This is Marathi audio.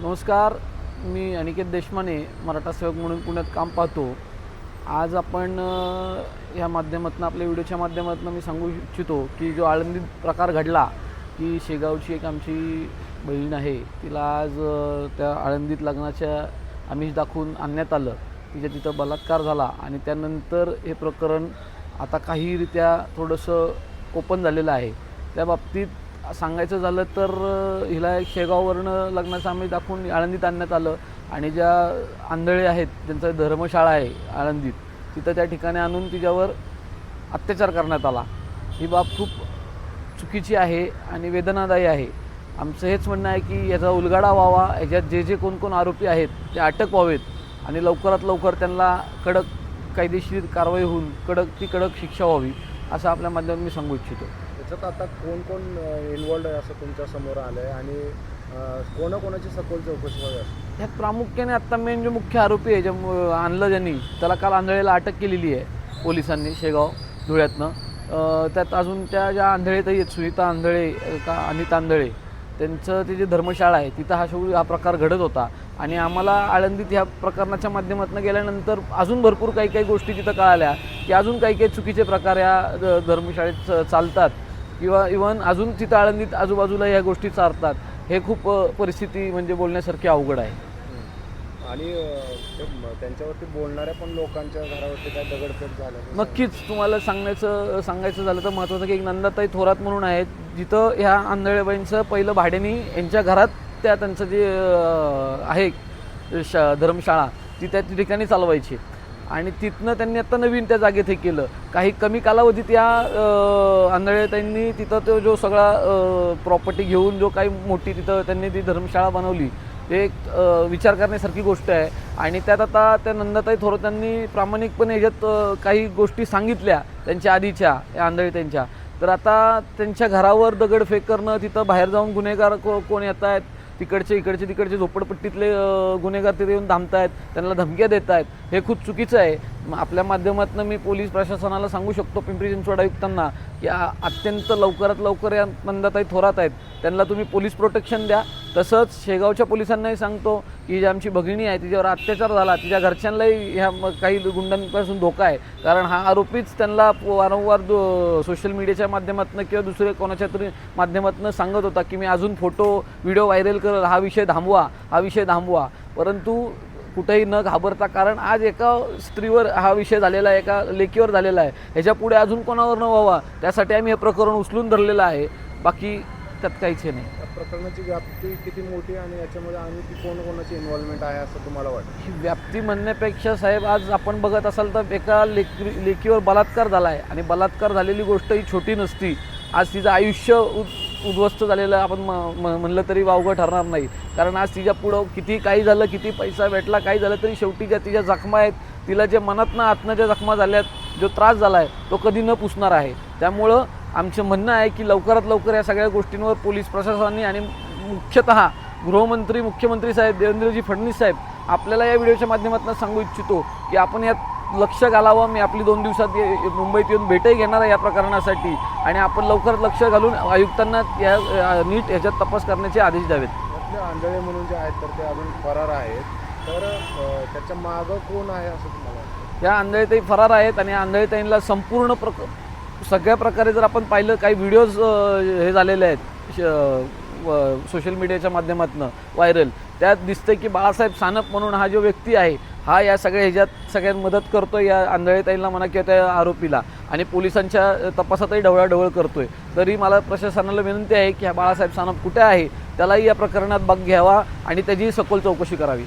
नमस्कार मी अनिकेत देशमाने मराठा सेवक म्हणून पुण्यात काम पाहतो. आज आपण ह्या या माध्यमातून आपल्या व्हिडिओच्या माध्यमातून मी सांगू इच्छितो की जो आळंदीत प्रकार घडला की शेगावची एक आमची बहीण आहे तिला आज त्या आळंदीत लग्नाच्या आमिष दाखवून आणण्यात आलं. तिच्या तिथं बलात्कार झाला आणि त्यानंतर हे प्रकरण आता काहीरित्या थोडंसं ओपन झालेलं आहे. त्या बाबतीत सांगायचं झालं तर हिला शेगाववरनं लग्नाचं आम्ही दाखवून आळंदीत आणण्यात आलं. आणि ज्या आंधळे आहेत ज्यांचं धर्मशाळा आहे आळंदीत तिथं त्या ठिकाणी आणून तिच्यावर अत्याचार करण्यात आला. ही बाब खूप चुकीची आहे आणि वेदनादायी आहे. आमचं हेच म्हणणं आहे की याचा उलगाडा व्हावा. याच्यात जे जे कोण कोण आरोपी आहेत ते अटक व्हावेत आणि लवकरात लवकर त्यांना कडक कायदेशीर कारवाई होऊन कडक ती कडक शिक्षा व्हावी असं आपल्या माध्यमातून मी सांगू इच्छितो. याच्यात आता कोण कोण इन्वॉल्ड आहे असं तुमच्यासमोर आलं आहे आणि कोणाकोणाची सखोल चौकशी वगैरे ह्यात प्रामुख्याने आत्ता मेन जो मुख्य आरोपी आहे ज्या आणलं ज्यांनी त्याला काल आंधळेला अटक केलेली आहे पोलिसांनी शेगाव धुळ्यातनं. त्यात अजून त्या ज्या आंधळेतही आहेत सुनीता आंधळे का अनिता आंधळे त्यांचं ते जे धर्मशाळा आहे तिथं हा शेवटी हा प्रकार घडत होता. आणि आम्हाला आळंदीत ह्या प्रकरणाच्या माध्यमातून गेल्यानंतर अजून भरपूर काही काही गोष्टी तिथं कळाल्या की अजून काही काही चुकीचे प्रकार या ध- धर्मशाळेत च- चालतात. किंवा इवन अजून तिथं आळंदीत आजूबाजूला ह्या गोष्टी चालतात हे खूप परिस्थिती म्हणजे बोलण्यासारखी अवघड आहे. आणि त्यांच्यावरती बोलणाऱ्या पण लोकांच्या घरावरती काय दगडफेक झालं नक्कीच तुम्हाला सांगण्याचं सांगायचं झालं तर महत्त्वाचं की एक नंदाताई थोरात म्हणून आहेत जिथं ह्या आंधळेबाईंचं पहिलं भाड्यानी यांच्या घरात त्या त्यांचं जे आहे श धर्मशाळा ती त्या ठिकाणी चालवायची. आणि तिथनं त्यांनी आता नवीन त्या जागेत हे केलं. काही कमी कालावधीत या आंधळे त्यांनी तिथं तो जो सगळा प्रॉपर्टी घेऊन जो काही मोठी तिथं त्यांनी ती धर्मशाळा बनवली ते एक विचार करण्यासारखी गोष्ट आहे. आणि त्यात आता त्या नंदाताई थोरात त्यांनी प्रामाणिकपणे याच्यात काही गोष्टी सांगितल्या त्यांच्या आधीच्या या आंधळे त्यांच्या तर आता त्यांच्या घरावर दगडफेक करणं तिथं बाहेर जाऊन गुन्हेगार को कोण येत आहेत तिकडचे इकडचे तिकडचे झोपडपट्टीतले गुन्हेगार तिथे येऊन थांबतायत त्यांना धमक्या देत आहेत हे खूप चुकीचं आहे. आपल्या माध्यमातून मी पोलीस प्रशासनाला सांगू शकतो पिंपरी चिंचवड आयुक्तांना की अत्यंत लवकरात लवकर या नंदाताई थोरात आहेत. त्यांना तुम्ही पोलीस प्रोटेक्शन द्या. तसंच शेगावच्या पोलिसांनाही सांगतो की जी आमची भगिनी आहे तिच्यावर अत्याचार झाला तिच्या घरच्यांनाही ह्या काही गुंडांपासून धोका आहे. कारण हा आरोपीच त्यांना वारंवार सोशल मीडियाच्या माध्यमातून किंवा दुसरे कोणाच्या तरी माध्यमातून सांगत होता की मी अजून फोटो व्हिडिओ व्हायरल करेल हा विषय थांबवा हा विषय थांबवा. परंतु कुठेही न घाबरता कारण आज एका स्त्रीवर हा विषय झालेला आहे एका लेकीवर झालेला आहे. ह्याच्या पुढे अजून कोणावर न व्हावा त्यासाठी आम्ही हे प्रकरण उचलून धरलेलं आहे. बाकी त्यात काहीच हे नाही. प्रकरणाची व्याप्ती किती मोठी आणि याच्यामध्ये आणखी कोण कोणाची इन्व्हॉल्वमेंट आहे असं तुम्हाला वाटतं? व्याप्ती म्हणण्यापेक्षा साहेब आज आपण बघत असाल तर एका लेकी लेकीवर बलात्कार झाला आहे आणि बलात्कार झालेली गोष्ट ही छोटी नसती. आज तिचं आयुष्य उद उद्ध्वस्त झालेलं आपण म म- म्हणलं तरी वावगं ठरणार नाही. कारण आज तिच्या पुढं किती काही झालं किती पैसा भेटला काही झालं तरी शेवटी ज्या तिच्या जखमा आहेत तिला जे मनातनं आतनं ज्या जखमा झाल्यात जो त्रास झाला आहे तो कधी न पुसणार आहे. त्यामुळं आमचं म्हणणं आहे की लवकरात लवकर या सगळ्या गोष्टींवर पोलीस प्रशासनाने आणि मुख्यतः गृहमंत्री मुख्यमंत्री साहेब देवेंद्रजी फडणवीस साहेब आपल्याला या व्हिडिओच्या माध्यमातून सांगू इच्छितो की आपण यात लक्ष घालावं. मी आपली दोन दिवसात ये- मुंबईत येऊन भेटही घेणार आहे या प्रकरणासाठी आणि आपण लवकरात लक्ष घालून आयुक्तांना या नीट ह्याच्यात तपास करण्याचे आदेश द्यावेत. आंधळे म्हणून जे आहेत तर ते अजून फरार आहेत. तर त्याच्या मागं कोण आहे असं तुम्हाला या आंधळेताई फरार आहेत आणि आंधळेताईंना संपूर्ण प्रक सगळ्या प्रकारे जर आपण पाहिलं काही व्हिडिओज हे झालेले आहेत सोशल मीडियाच्या माध्यमातून व्हायरल त्यात दिसतं की बाळासाहेब सानप म्हणून हा जो व्यक्ती आहे हा या सगळ्या ह्याच्यात सगळ्यात मदत करतो या आंधळेताईंना म्हणा किंवा त्या आरोपीला. आणि पोलिसांच्या तपासातही ढवळाढवळ करतोय. तरी मला प्रशासनाला विनंती आहे की हा बाळासाहेब सानप कुठे आहे त्यालाही या प्रकरणात बघ घ्यावा आणि त्याची सखोल चौकशी करावी.